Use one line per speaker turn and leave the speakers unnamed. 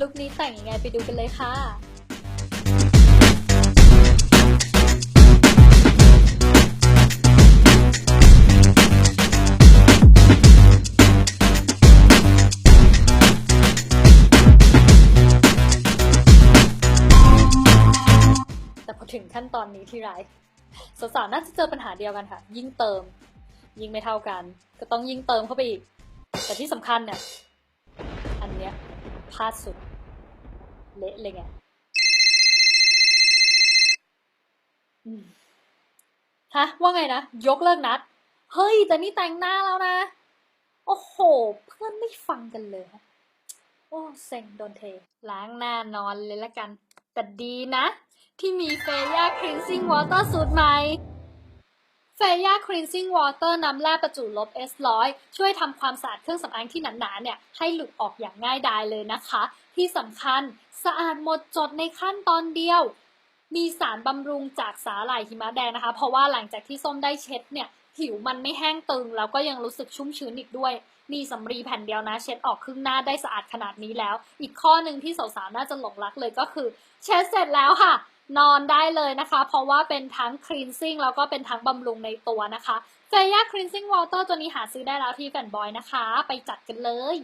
ลุคนี้แต่งยังไงไปดูกันเลยค่ะแต่พอถึงขั้นตอนนี้ที่ไรสาวๆน่าจะเจอปัญหาเดียวกันค่ะ ยิ่งเติม ยิ่งไม่เท่ากัน ก็ต้องยิ่งเติมเข้าไปอีก แต่ที่สำคัญเนี่ย อันเนี้ยพลาดสุด เละเลยไงฮะว่าไงนะ ยกเลิกนัด เฮ้ย แต่นี่แต่งหน้าแล้วนะ โอ้โห เพื่อนไม่ฟังกันเลย โอ้เซ็งโดนเท ล้างหน้านอนเลยละกัน แต่ดีนะ ที่มีเฟย่าคลีนซิ่งวอเตอร์สูตรใหม่ เฟย่าคลีนซิ่งวอเตอร์น้ำแร่ประจุลบ S100 ช่วยทำความสะอาดเครื่องสำอางที่หนาๆเนี่ยให้หลุดออกอย่างง่ายดายเลยนะคะ ที่สำคัญสะอาดหมดจดในขั้นตอนเดียว มีสารบำรุงจากสาหร่ายหิมะแดงนะคะ เพราะว่าหลังจากที่ส้มได้เช็ดเนี่ยผิวมันไม่แห้งตึง แล้วก็ยังรู้สึกชุ่มชื้นอีกด้วยมีสำลีแผ่นเดียวนะ เช็ดออกครึ่งหน้าได้สะอาดขนาดนี้แล้ว อีกข้อหนึ่งที่สาวๆน่าจะหลงรักเลยก็คือ เช็ดเสร็จแล้วค่ะ นอนได้เลยนะคะ เพราะว่าเป็นทั้งคลีนซิ่งแล้วก็เป็นทั้งบำรุงในตัวนะคะเฟย่า cleansing water ตัวนี้หาซื้อได้แล้วที่แฟนบอยนะคะ ไปจัดกันเลย